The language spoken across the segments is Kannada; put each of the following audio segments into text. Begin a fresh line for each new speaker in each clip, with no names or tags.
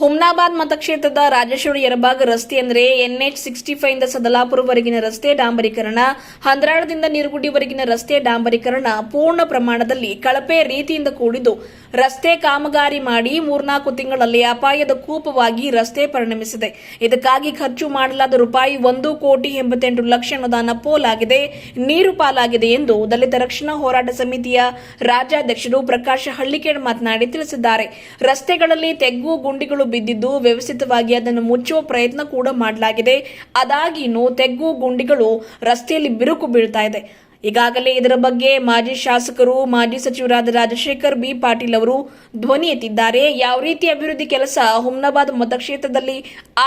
ಹುಮ್ನಾಬಾದ್ ಮತಕ್ಷೇತ್ರದ ರಾಜೇಶ್ವರಿ ಯರಬಾಗ್ ರಸ್ತೆ ಅಂದರೆ ಎನ್ಎಚ್ ಸಿಕ್ಸ್ಟಿ ಫೈವ್ ಇಂದ ಸದಲಾಪುರವರೆಗಿನ ರಸ್ತೆ ಡಾಂಬರೀಕರಣ ಹಂದ್ರಾಳದಿಂದ ನಿರ್ಗುಡಿವರೆಗಿನ ರಸ್ತೆ ಡಾಂಬರೀಕರಣ ಪೂರ್ಣ ಪ್ರಮಾಣದಲ್ಲಿ ಕಳಪೆ ರೀತಿಯಿಂದ ಕೂಡಿದ್ದು. ರಸ್ತೆ ಕಾಮಗಾರಿ ಮಾಡಿ ಮೂರ್ನಾಲ್ಕು ತಿಂಗಳಲ್ಲಿ ಅಪಾಯದ ಕೂಪವಾಗಿ ರಸ್ತೆ ಪರಿಣಮಿಸಿದೆ. ಇದಕ್ಕಾಗಿ ಖರ್ಚು ಮಾಡಲಾದ ರೂಪಾಯಿ ಒಂದು ಕೋಟಿ ಎಂಬತ್ತೆಂಟು ಲಕ್ಷ ಅನುದಾನ ಪೋಲಾಗಿದೆ ನೀರು ಪಾಲಾಗಿದೆ ಎಂದು ದಲಿತ ರಕ್ಷಣಾ ಹೋರಾಟ ಸಮಿತಿಯ ರಾಜ್ಯಾಧ್ಯಕ್ಷರು ಪ್ರಕಾಶ್ ಹಳ್ಳಿಕೇಡ್ ಮಾತನಾಡಿ ತಿಳಿಸಿದ್ದಾರೆ. ರಸ್ತೆಗಳಲ್ಲಿ ತೆಗ್ಗು ಗುಂಡಿಗಳು ಬಿದ್ದಿದ್ದು ವ್ಯವಸ್ಥಿತವಾಗಿ ಅದನ್ನು ಮುಚ್ಚುವ ಪ್ರಯತ್ನ ಕೂಡ ಮಾಡಲಾಗಿದೆ. ಅದಾಗಿನೂ ತೆಗ್ಗು ಗುಂಡಿಗಳು ರಸ್ತೆಯಲ್ಲಿ ಬಿರುಕು ಬೀಳ್ತಾ ಇದೆ. ಈಗಾಗಲೇ ಇದರ ಬಗ್ಗೆ ಮಾಜಿ ಶಾಸಕರು, ಮಾಜಿ ಸಚಿವರಾದ ರಾಜಶೇಖರ್ ಬಿ. ಪಾಟೀಲ್ ಅವರು ಧ್ವನಿ ಎತ್ತಿದ್ದಾರೆ. ಯಾವ ರೀತಿ ಅಭಿವೃದ್ಧಿ ಕೆಲಸ ಹುಮ್ನಾಬಾದ್ ಮತಕ್ಷೇತ್ರದಲ್ಲಿ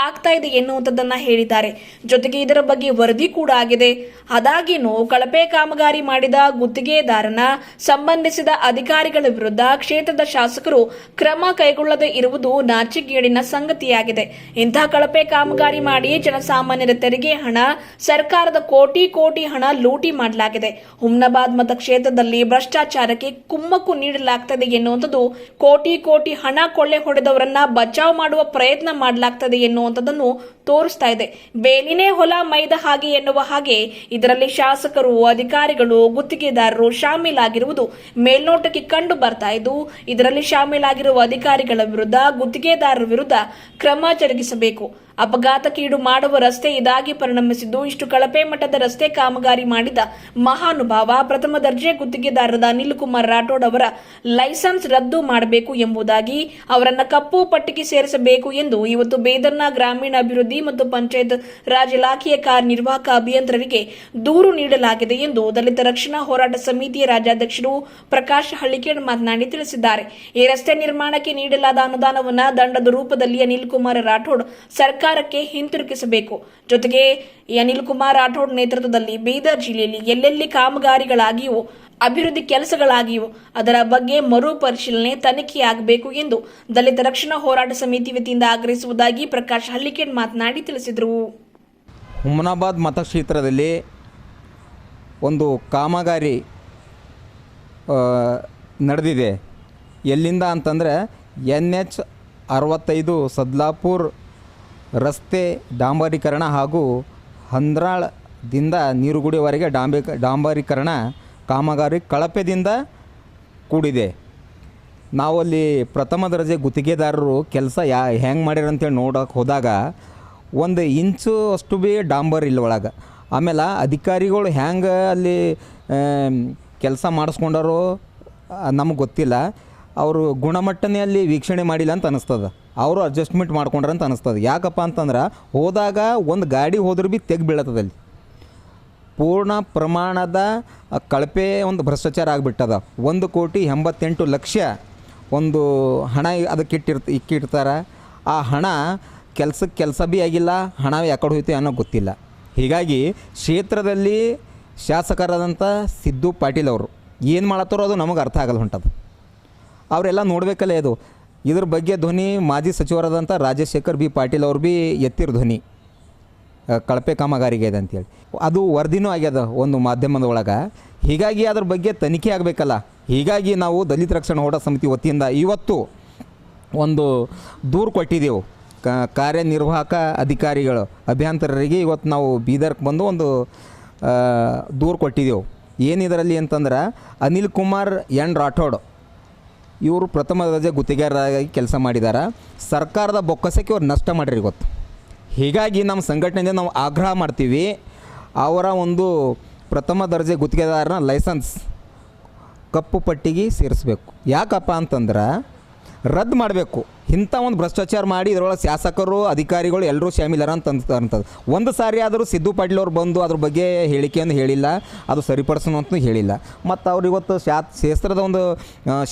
ಆಗ್ತಾ ಇದೆ ಎನ್ನುವಂಥದ್ದನ್ನ ಹೇಳಿದ್ದಾರೆ. ಜೊತೆಗೆ ಇದರ ಬಗ್ಗೆ ವರದಿ ಕೂಡ ಆಗಿದೆ. ಅದಾಗಿನೂ ಕಳಪೆ ಕಾಮಗಾರಿ ಮಾಡಿದ ಗುತ್ತಿಗೆದಾರನ ಸಂಬಂಧಿಸಿದ ಅಧಿಕಾರಿಗಳ ವಿರುದ್ಧ ಕ್ಷೇತ್ರದ ಶಾಸಕರು ಕ್ರಮ ಕೈಗೊಳ್ಳದೆ ಇರುವುದು ನಾಚಿಕೆಗೇಡಿನ ಸಂಗತಿಯಾಗಿದೆ. ಇಂತಹ ಕಳಪೆ ಕಾಮಗಾರಿ ಮಾಡಿ ಜನಸಾಮಾನ್ಯರ ತೆರಿಗೆ ಹಣ ಸರ್ಕಾರದ ಕೋಟಿ ಕೋಟಿ ಹಣ ಲೂಟಿ ಮಾಡಲಾಗಿದೆ. ಹುಮ್ನಾಬಾದ್ ಮತಕ್ಷೇತ್ರದಲ್ಲಿ ಭ್ರಷ್ಟಾಚಾರಕ್ಕೆ ಕುಮ್ಮಕ್ಕು ನೀಡಲಾಗ್ತದೆ ಎನ್ನುವಂಥದ್ದು ಕೋಟಿ ಕೋಟಿ ಹಣ ಕೊಳ್ಳೆ ಹೊಡೆದವರನ್ನ ಬಚಾವ್ ಮಾಡುವ ಪ್ರಯತ್ನ ಮಾಡಲಾಗ್ತದೆ ಎನ್ನುವಂಥದ್ದನ್ನು ತೋರಿಸ್ತಾ ಇದೆ. ಬೇಲಿನೇ ಹೊಲ ಮೈದ ಹಾಗೆ ಎನ್ನುವ ಹಾಗೆ ಇದರಲ್ಲಿ ಶಾಸಕರು, ಅಧಿಕಾರಿಗಳು, ಗುತ್ತಿಗೆದಾರರು ಶಾಮೀಲಾಗಿರುವುದು ಮೇಲ್ನೋಟಕ್ಕೆ ಕಂಡು ಬರ್ತಾ ಇದ್ದು, ಇದರಲ್ಲಿ ಶಾಮೀಲಾಗಿರುವ ಅಧಿಕಾರಿಗಳ ವಿರುದ್ಧ ಗುತ್ತಿಗೆದಾರರ ವಿರುದ್ಧ ಕ್ರಮ ಜರುಗಿಸಬೇಕು. ಅಪಘಾತಕ್ಕೀಡು ಮಾಡುವ ರಸ್ತೆ ಇದಾಗಿ ಪರಿಣಮಿಸಿದ್ದು, ಇಷ್ಟು ಕಳಪೆ ಮಟ್ಟದ ರಸ್ತೆ ಕಾಮಗಾರಿ ಮಾಡಿದ ಮಹಾನುಭಾವ, ಪ್ರಥಮ ದರ್ಜೆ ಗುತ್ತಿಗೆದಾರರಾದ ಅನಿಲ್ ಕುಮಾರ್ ರಾಠೋಡ್ ಅವರ ಲೈಸೆನ್ಸ್ ರದ್ದು ಮಾಡಬೇಕು ಎಂಬುದಾಗಿ ಅವರನ್ನು ಕಪ್ಪು ಪಟ್ಟಿಗೆ ಸೇರಿಸಬೇಕು ಎಂದು ಇವತ್ತು ಬೇದರ್ನ ಗ್ರಾಮೀಣ ಅಭಿವೃದ್ಧಿ ಮತ್ತು ಪಂಚಾಯತ್ ರಾಜ್ ಇಲಾಖೆಯ ಕಾರ್ಯನಿರ್ವಾಹಕ ಅಭಿಯಂತರರಿಗೆ ದೂರು ನೀಡಲಾಗಿದೆ ಎಂದು ದಲಿತ ರಕ್ಷಣಾ ಹೋರಾಟ ಸಮಿತಿಯ ರಾಜ್ಯಾಧ್ಯಕ್ಷರು ಪ್ರಕಾಶ್ ಹಳ್ಳಿಕೇಡ್ ಮಾತನಾಡಿ ತಿಳಿಸಿದ್ದಾರೆ. ಈ ರಸ್ತೆ ನಿರ್ಮಾಣಕ್ಕೆ ನೀಡಲಾದ ಅನುದಾನವನ್ನ ದಂಡದ ರೂಪದಲ್ಲಿ ಅನಿಲ್ ಕುಮಾರ್ ರಾಠೋಡ್ ಸರ್ಕಾರಕ್ಕೆ ಹಿಂತಿರುಗಿಸಬೇಕು. ಜೊತೆಗೆ ಅನಿಲ್ ಕುಮಾರ್ ರಾಠೋಡ್ ನೇತೃತ್ವದಲ್ಲಿ ಬೀದರ್ ಜಿಲ್ಲೆಯಲ್ಲಿ ಎಲ್ಲೆಲ್ಲಿ ಕಾಮಗಾರಿಗಳಾಗಿಯೂ, ಅಭಿವೃದ್ಧಿ ಕೆಲಸಗಳಾಗಿಯೋ, ಅದರ ಬಗ್ಗೆ ಮರುಪರಿಶೀಲನೆ ತನಿಖೆಯಾಗಬೇಕು ಎಂದು ದಲಿತ ರಕ್ಷಣಾ ಹೋರಾಟ ಸಮಿತಿ ವತಿಯಿಂದ ಆಗ್ರಹಿಸುವುದಾಗಿ ಪ್ರಕಾಶ್ ಹಳ್ಳಿಕೇಡ್ ಮಾತನಾಡಿ ತಿಳಿಸಿದರು.
ಹುಮನಾಬಾದ್ ಮತಕ್ಷೇತ್ರದಲ್ಲಿ ಒಂದು ಕಾಮಗಾರಿ ನಡೆದಿದೆ. ಎಲ್ಲಿಂದ ಅಂತಂದರೆ ಎನ್ ಎಚ್ ಅರವತ್ತೈದು ಸದ್ಲಾಪುರ್ ರಸ್ತೆ ಡಾಂಬರೀಕರಣ ಹಾಗೂ ಹಂದ್ರಾಳದಿಂದ ನೀರುಗುಡಿವರೆಗೆ ಡಾಂಬಿ ಡಾಂಬರೀಕರಣ ಕಾಮಗಾರಿ ಕಳಪೆದಿಂದ ಕೂಡಿದೆ. ನಾವಲ್ಲಿ ಪ್ರಥಮ ದರ್ಜೆ ಗುತ್ತಿಗೆದಾರರು ಕೆಲಸ ಯಾ ಹೆಂಗೆ ಮಾಡ್ಯಾರ ಅಂತೇಳಿ ನೋಡೋಕೆ ಹೋದಾಗ ಒಂದು ಇಂಚು ಅಷ್ಟು ಭೀ ಡಾಂಬರ್ ಇಲ್ಲ ಒಳಗೆ. ಆಮೇಲೆ ಅಧಿಕಾರಿಗಳು ಹೆಂಗೆ ಅಲ್ಲಿ ಕೆಲಸ ಮಾಡಿಸ್ಕೊಂಡಾರೋ ನಮಗೆ ಗೊತ್ತಿಲ್ಲ. ಅವರು ಗುಣಮಟ್ಟನೇ ಅಲ್ಲಿ ವೀಕ್ಷಣೆ ಮಾಡಿಲ್ಲ ಅಂತ ಅನಿಸ್ತದೆ. ಅವರು ಅಡ್ಜಸ್ಟ್ಮೆಂಟ್ ಮಾಡ್ಕೊಂಡ್ರೆ ಅಂತ ಅನಿಸ್ತದೆ. ಯಾಕಪ್ಪ ಅಂತಂದ್ರೆ ಹೋದಾಗ ಒಂದು ಗಾಡಿ ಹೋದ್ರೂ ಭೀ ತೆಗ್ ಬೀಳತ್ತದಲ್ಲಿ ಪೂರ್ಣ ಪ್ರಮಾಣದ ಕಳಪೆ ಒಂದು ಭ್ರಷ್ಟಾಚಾರ ಆಗಿಬಿಟ್ಟದ. ಒಂದು ಕೋಟಿ ಎಂಬತ್ತೆಂಟು ಲಕ್ಷ ಒಂದು ಹಣ ಅದಕ್ಕೆ ಇಟ್ಟಿರ್ತ, ಇಕ್ಕಿರ್ತಾರೆ. ಆ ಹಣ ಕೆಲ್ಸಕ್ಕೆ ಕೆಲಸ ಭೀ ಆಗಿಲ್ಲ ಹಣ ಯಾಕಡೆ ಹೋಯ್ತು ಅನ್ನೋ ಗೊತ್ತಿಲ್ಲ. ಹೀಗಾಗಿ ಕ್ಷೇತ್ರದಲ್ಲಿ ಶಾಸಕರಾದಂಥ ಸಿದ್ದು ಪಾಟೀಲ್ ಅವರು ಏನು ಮಾಡತ್ತಾರೋ ಅದು ನಮಗೆ ಅರ್ಥ ಆಗಲ್ಲ ಹೊಂಟದು. ಅವರೆಲ್ಲ ನೋಡಬೇಕಲ್ಲೇ ಇದು ಇದ್ರ ಬಗ್ಗೆ ಧ್ವನಿ ಮಾಜಿ ಸಚಿವರಾದಂಥ ರಾಜಶೇಖರ್ ಬಿ ಪಾಟೀಲ್ ಅವ್ರು ಬಿ ಎತ್ತಿರ ಧ್ವನಿ. ಕಳಪೆ ಕಾಮಗಾರಿಗೆ ಇದೆ ಅಂತೇಳಿ. ಅದು ವರದಿನೂ ಆಗ್ಯದ ಒಂದು ಮಾಧ್ಯಮದ ಒಳಗೆ. ಹೀಗಾಗಿ ಅದ್ರ ಬಗ್ಗೆ ತನಿಖೆ ಆಗಬೇಕಲ್ಲ. ಹೀಗಾಗಿ ನಾವು ದಲಿತ ರಕ್ಷಣಾ ಹೋರಾಟ ಸಮಿತಿ ವತಿಯಿಂದ ಇವತ್ತು ಒಂದು ದೂರು ಕೊಟ್ಟಿದ್ದೆವು ಕಾರ್ಯನಿರ್ವಾಹಕ ಅಧಿಕಾರಿಗಳು, ಅಭ್ಯಂತರರಿಗೆ ಇವತ್ತು ನಾವು ಬೀದರ್ಕ್ಕೆ ಬಂದು ಒಂದು ದೂರು ಕೊಟ್ಟಿದ್ದೆವು ಏನಿದರಲ್ಲಿ ಅಂತಂದ್ರೆ ಅನಿಲ್ ಕುಮಾರ್ ಎನ್ ರಾಠೋಡ್ ಇವರು ಪ್ರಥಮ ದರ್ಜೆ ಗುತ್ತಿಗೆದಾರರಾಗಿ ಕೆಲಸ ಮಾಡಿದ್ದಾರೆ ಸರ್ಕಾರದ ಬೊಕ್ಕಸಕ್ಕೆ ಇವ್ರು ನಷ್ಟ ಮಾಡಿರಿ ಗೊತ್ತು. ಹೀಗಾಗಿ ನಮ್ಮ ಸಂಘಟನೆಯಿಂದ ನಾವು ಆಗ್ರಹ ಮಾಡ್ತೀವಿ. ಅವರ ಒಂದು ಪ್ರಥಮ ದರ್ಜೆ ಗುತ್ತಿಗೆದಾರನ ಲೈಸೆನ್ಸ್ ಕಪ್ಪು ಪಟ್ಟಿಗೆ ಸೇರಿಸ್ಬೇಕು. ಯಾಕಪ್ಪ ಅಂತಂದ್ರೆ ರದ್ದು ಮಾಡಬೇಕು. ಇಂಥ ಒಂದು ಭ್ರಷ್ಟಾಚಾರ ಮಾಡಿ ಇದರೊಳಗೆ ಶಾಸಕರು, ಅಧಿಕಾರಿಗಳು ಎಲ್ಲರೂ ಶಾಮೀಲರ ಅಂತ ಅಂತದ್ದು ಒಂದು ಸಾರಿ ಆದರೂ ಸಿದ್ದು ಪಾಟೀಲ್ ಅವ್ರು ಬಂದು ಅದ್ರ ಬಗ್ಗೆ ಹೇಳಿಕೆಯನ್ನು ಹೇಳಿಲ್ಲ, ಅದು ಸರಿಪಡಿಸೋಣ ಅಂತಲೂ ಹೇಳಿಲ್ಲ. ಮತ್ತು ಅವ್ರು ಇವತ್ತು ಶಾ ಕ್ಷೇತ್ರದ ಒಂದು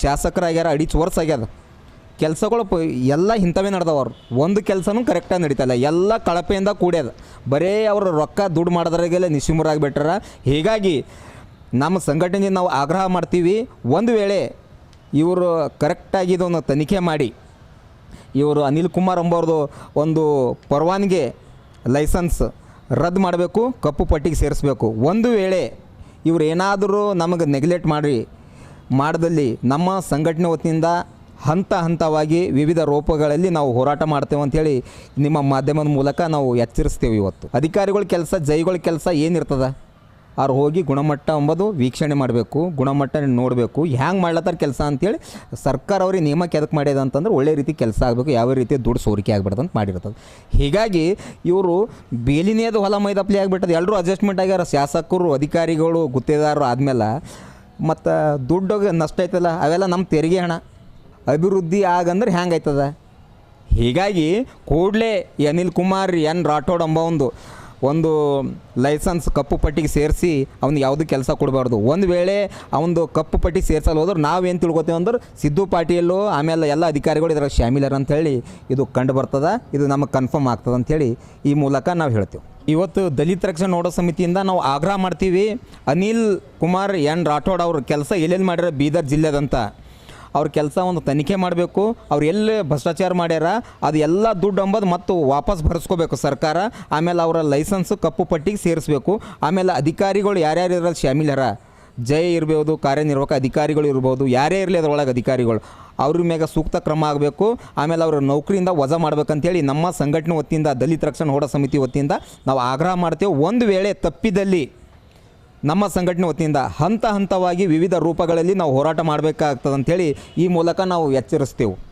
ಶಾಸಕರಾಗ್ಯಾರ, ಅಡಿಚ್ ವರ್ಷ ಆಗ್ಯದ ಕೆಲಸಗಳು ಪ ಎಲ್ಲ ಇಂಥವೇ ನಡೆದವರು ಒಂದು ಕೆಲಸನೂ ಕರೆಕ್ಟಾಗಿ ನಡೀತಲ್ಲ ಎಲ್ಲ ಕಳಪೆಯಿಂದ ಕೂಡ್ಯದ. ಬರೀ ಅವರು ರೊಕ್ಕ ದುಡ್ಡು ಮಾಡೋದ್ರಾಗೆಲ್ಲ ನಿಶಿಮರಾಗಿಬಿಟ್ಟಾರ ಹೀಗಾಗಿ ನಮ್ಮ ಸಂಘಟನೆಯಿಂದ ನಾವು ಆಗ್ರಹ ಮಾಡ್ತೀವಿ. ಒಂದು ವೇಳೆ ಇವರು ಕರೆಕ್ಟಾಗಿ ಇದನ್ನು ತನಿಖೆ ಮಾಡಿ ಇವರು ಅನಿಲ್ ಕುಮಾರ್ ಎಂಬವ್ರದ್ದು ಒಂದು ಪರವಾನಗಿ ಲೈಸೆನ್ಸ್ ರದ್ದು ಮಾಡಬೇಕು, ಕಪ್ಪು ಪಟ್ಟಿಗೆ ಸೇರಿಸ್ಬೇಕು. ಒಂದು ವೇಳೆ ಇವ್ರು ಏನಾದರೂ ನಮಗೆ ನೆಗ್ಲೆಕ್ಟ್ ಮಾಡಿ, ಮಾಡದಲ್ಲಿ ನಮ್ಮ ಸಂಘಟನೆ ವತಿಯಿಂದ ಹಂತ ಹಂತವಾಗಿ ವಿವಿಧ ರೂಪಗಳಲ್ಲಿ ನಾವು ಹೋರಾಟ ಮಾಡ್ತೇವೆ ಅಂಥೇಳಿ ನಿಮ್ಮ ಮಾಧ್ಯಮದ ಮೂಲಕ ನಾವು ಎಚ್ಚರಿಸ್ತೇವೆ ಇವತ್ತು. ಅಧಿಕಾರಿಗಳ ಕೆಲಸ, ಜೈಗಳ ಕೆಲಸ ಏನಿರ್ತದ? ಅವ್ರು ಹೋಗಿ ಗುಣಮಟ್ಟ ಅಂಬೋದು ವೀಕ್ಷಣೆ ಮಾಡಬೇಕು, ಗುಣಮಟ್ಟ ನೋಡಬೇಕು. ಹ್ಯಾಂಗೆ ಮಾಡ್ಲತ್ತಾರ ಕೆಲಸ ಅಂತೇಳಿ ಸರ್ಕಾರ ಅವ್ರಿಗೆ ನೇಮಕ್ಕೆ ಎದಕ್ಕೆ ಮಾಡ್ಯದ ಅಂತಂದ್ರೆ ಒಳ್ಳೆ ರೀತಿ ಕೆಲಸ ಆಗಬೇಕು, ಯಾವ ರೀತಿ ದುಡ್ಡು ಸೋರಿಕೆ ಆಗ್ಬಿಡ್ದು ಅಂತ ಮಾಡಿರ್ತದೆ. ಹೀಗಾಗಿ ಇವರು ಬೇಲಿನೇದು ಹೊಲ ಮೈದಪ್ಲಿ ಆಗಿಬಿಟ್ಟದ ಎಲ್ಲರೂ ಅಡ್ಜಸ್ಟ್ಮೆಂಟ್ ಆಗ್ಯಾರ. ಶಾಸಕರು, ಅಧಿಕಾರಿಗಳು ಗುತ್ತೇದಾರರು ಆದಮೇಲೆ ಮತ್ತು ದುಡ್ಡು ನಷ್ಟ ಐತಲ್ಲ ಅವೆಲ್ಲ ನಮ್ಮ ತೆರಿಗೆ ಹಣ. ಅಭಿವೃದ್ಧಿ ಆಗಂದ್ರೆ ಹ್ಯಾಂಗೆ ಆಯ್ತದ? ಹೀಗಾಗಿ ಕೂಡಲೇ ಅನಿಲ್ ಕುಮಾರ್, ಎನ್ ರಾಠೋಡ್ ಅಂಬ ಒಂದು ಒಂದು ಲೈಸೆನ್ಸ್ ಕಪ್ಪು ಪಟ್ಟಿಗೆ ಸೇರಿಸಿ ಅವ್ನಿಗೆ ಯಾವುದೂ ಕೆಲಸ ಕೊಡಬಾರ್ದು. ಒಂದು ವೇಳೆ ಅವನು ಕಪ್ಪು ಪಟ್ಟಿಗೆ ಸೇರಿಸಲ್ಲ ಹೋದ್ರೆ ನಾವೇನು ತಿಳ್ಕೊತೀವಿ ಅಂದ್ರೆ ಸಿದ್ದು ಪಾಟೀಲು, ಆಮೇಲೆ ಎಲ್ಲ ಅಧಿಕಾರಿಗಳು ಇದ್ರಾಗ ಶಾಮೀಲರ್ ಅಂಥೇಳಿ ಇದು ಕಂಡು ಬರ್ತದೆ, ಇದು ನಮಗೆ ಕನ್ಫರ್ಮ್ ಆಗ್ತದೆ ಅಂಥೇಳಿ ಈ ಮೂಲಕ ನಾವು ಹೇಳ್ತೇವೆ. ಇವತ್ತು ದಲಿತ ರಕ್ಷಣಾ ನೋಡೋ ಸಮಿತಿಯಿಂದ ನಾವು ಆಗ್ರಹ ಮಾಡ್ತೀವಿ. ಅನಿಲ್ ಕುಮಾರ್ ಎನ್ ರಾಠೋಡ್ ಅವ್ರ ಕೆಲಸ ಎಲ್ಲೆಲ್ಲಿ ಮಾಡಿರೋ ಬೀದರ್ ಜಿಲ್ಲೆದಂತ. ಅವ್ರ ಕೆಲಸ ಒಂದು ತನಿಖೆ ಮಾಡಬೇಕು, ಅವ್ರು ಎಲ್ಲಿ ಭ್ರಷ್ಟಾಚಾರ ಮಾಡ್ಯಾರ, ಅದು ಎಲ್ಲ ದುಡ್ಡು ಅಂಬೋದು ಮತ್ತು ವಾಪಸ್ ಭರಿಸ್ಕೋಬೇಕು ಸರ್ಕಾರ, ಆಮೇಲೆ ಅವರ ಲೈಸೆನ್ಸು ಕಪ್ಪು ಪಟ್ಟಿಗೆ ಸೇರಿಸ್ಬೇಕು. ಆಮೇಲೆ ಅಧಿಕಾರಿಗಳು ಯಾರ್ಯಾರು ಇರೋದು ಶಾಮಿಲರ ಜೈ ಇರ್ಬೋದು, ಕಾರ್ಯನಿರ್ವಾಹಕ ಅಧಿಕಾರಿಗಳು ಇರ್ಬೋದು, ಯಾರೇ ಇರಲಿ ಅದರೊಳಗೆ ಅಧಿಕಾರಿಗಳು. ಅವ್ರ ಮೇಲೆ ಸೂಕ್ತ ಕ್ರಮ ಆಗಬೇಕು, ಆಮೇಲೆ ಅವರ ನೌಕರಿಯಿಂದ ವಜಾ ಮಾಡ್ಬೇಕಂತೇಳಿ ನಮ್ಮ ಸಂಘಟನೆ ವತಿಯಿಂದ, ದಲಿತ ರಕ್ಷಣಾ ಹೋರಾಟ ಸಮಿತಿ ವತಿಯಿಂದ ನಾವು ಆಗ್ರಹ ಮಾಡ್ತೇವೆ. ಒಂದು ವೇಳೆ ತಪ್ಪಿದಲ್ಲಿ ನಮ್ಮ ಸಂಘಟನೆ ವತಿಯಿಂದ ಹಂತ ಹಂತವಾಗಿ ವಿವಿಧ ರೂಪಗಳಲ್ಲಿ ನಾವು ಹೋರಾಟ ಮಾಡಬೇಕಾಗ್ತದಂಥೇಳಿ ಈ ಮೂಲಕ ನಾವು ಎಚ್ಚರಿಸ್ತೇವೆ.